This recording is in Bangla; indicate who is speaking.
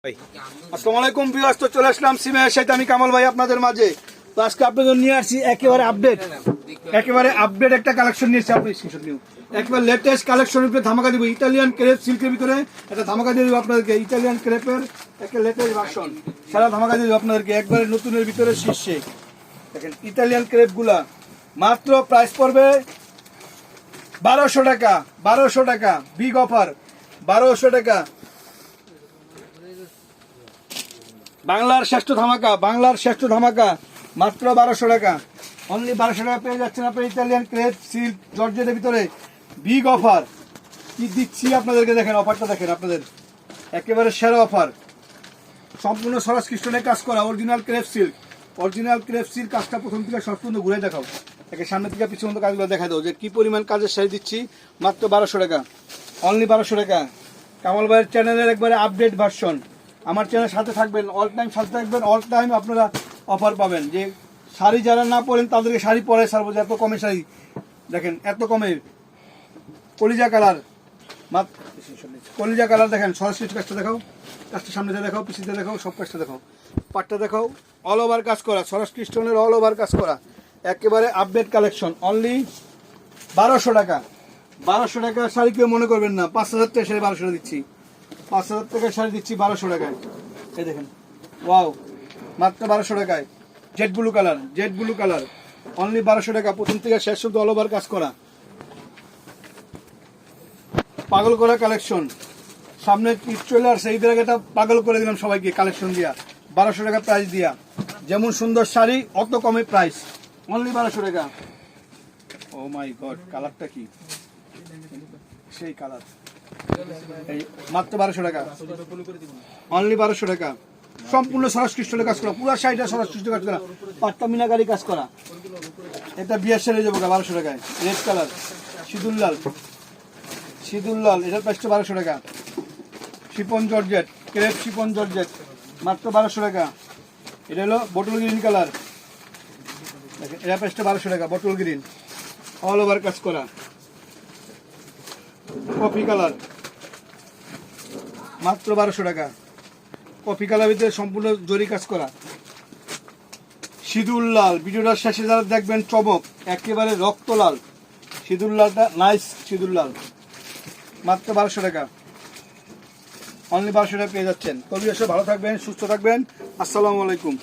Speaker 1: আসসালামু আলাইকুম বিয়াস তো চলে আসলাম সিমের সাথে আমি কামাল ভাই আপনাদের মাঝে। তো আজকে আপনাদের নিয়ে আসছি একেবারে আপডেট একেবারে আপডেট একটা কালেকশন নিয়ে আপনি screenshot নিন। একেবারে লেটেস্ট কালেকশন উপরে ধামাকা দিব। ইটালিয়ান ক্রেপ সিল্কের ভিতরে একটা ধামাকা দিয়ে দিব আপনাদেরকে। ইটালিয়ান ক্রেপের একটা লেটেস্ট ভার্সন সারা ধামাকা দিয়ে দিব আপনাদেরকে। একবারে নতুনের ভিতরে শীর্ষে। দেখেন ইটালিয়ান ক্রেপগুলা মাত্র প্রাইস পড়বে বারোশো টাকা বারোশো টাকা বিগ অফার বারোশো টাকা। বাংলার শ্রেষ্ঠ ধামাকা, বাংলার শ্রেষ্ঠ ধামাকা, মাত্র বারোশো টাকা। অনলি বারোশো টাকা পেয়ে যাচ্ছেন আপনি ইতালিয়ান ক্রেপ সিল্ক জর্জেটের ভিতরে। বিগ অফার কি দিচ্ছি আপনাদেরকে দেখেন অফারটা দেখেন আপনাদের। একেবারে সেরা অফার সম্পূর্ণ সরাস খ্রিস্টনের কাজ করা original crepe silk original crepe silk কাজটা প্রথম থেকে পর্যন্ত ঘুরে দেখাও। একে সামনে থেকে পিছন কাজগুলো দেখা দাও যে কী পরিমাণ কাজের শাড়ি দিচ্ছি, মাত্র বারোশো টাকা। অনলি বারোশো টাকা। কামাল ভাইয়ের চ্যানেলের একবারে আপডেট ভার্সন আমার চ্যানেলের সাথে থাকবেন অল টাইম সাথে থাকবেন অল টাইম আপনারা অফার পাবেন। যে শাড়ি যারা না পরেন, তাদেরকে শাড়ি পরে সারবো এত কমে শাড়ি। দেখেন, এত কমে। কলিজা কালার। কলিজা কালার দেখেন সরাসরি কাজটা দেখাও। কাজটা সামনে দিয়ে দেখাও, পিছিয়ে দেখাও, সব কাজটা দেখাও। পাটটা দেখাও। অল ওভার কাজ করা সরাসরি স্টোনের অল ওভার কাজ করা। একেবারে আপডেট কালেকশন অনলি বারোশো টাকা। বারোশো টাকা শাড়ি কেউ মনে করবেন না, পাঁচ হাজার টাকা শাড়ি বারোশো দিচ্ছি। পাঁচ হাজার টাকার শাড়ি দিচ্ছি বারোশো টাকায়। এই দেখেন। ওয়াও, মাত্র বারোশো টাকায়। Jade blue colour jade blue colour only বারোশো টাকা, প্রথম থেকে শেষ শুধু অল ওভার কাজ করা। পাগল করা কালেকশন সামনে ঈদ চলে আসছে, ঈদের আগে পাগল করে দিলাম সবাইকে কালেকশন দিয়া। বারোশো টাকা প্রাইস দিয়া। যেমন সুন্দর শাড়ি, অত কমে প্রাইস অনলি বারোশো টাকা। ও মাই গড কালারটা কি? সেই কালার মাত্র বারোশো টাকা। অনলি বারোশো টাকা। সম্পূর্ণ সরাস খ্রিস্টলে কাজ করা। পুরো শাড়িটা সরাস খ্রিস্ট কাজ করা। পাট্টা মিনাকারি কাজ করা। এটা বিয়ার সেরে যাব বারোশো টাকায়। রেড কালার সিঁদুর লাল। সিঁদুর লাল। এটার প্রাইসটা বারোশো টাকা। Chiffon georgette. Crepe chiffon georgette. মাত্র বারোশো টাকা। এটা হলো বটল গ্রিন কালার দেখেন এটা প্রাইসটা বারোশো টাকা বটল গ্রিন অল ওভার কাজ করা। কফি কালার মাত্র বারোশো টাকা। কফি কালার ভিতরে সম্পূর্ণ জরি কাজ করা। সিঁদুর লাল ভিডিওটার শেষে যারা দেখবেন চমক, একেবারে রক্ত লাল। সিঁদুর লালটা নাইস সিঁদুর লাল। মাত্র বারোশো টাকা। অনলি বারোশো টাকা পেয়ে যাচ্ছেন। কবি ভালো থাকবেন, সুস্থ থাকবেন। আসসালামু আলাইকুম।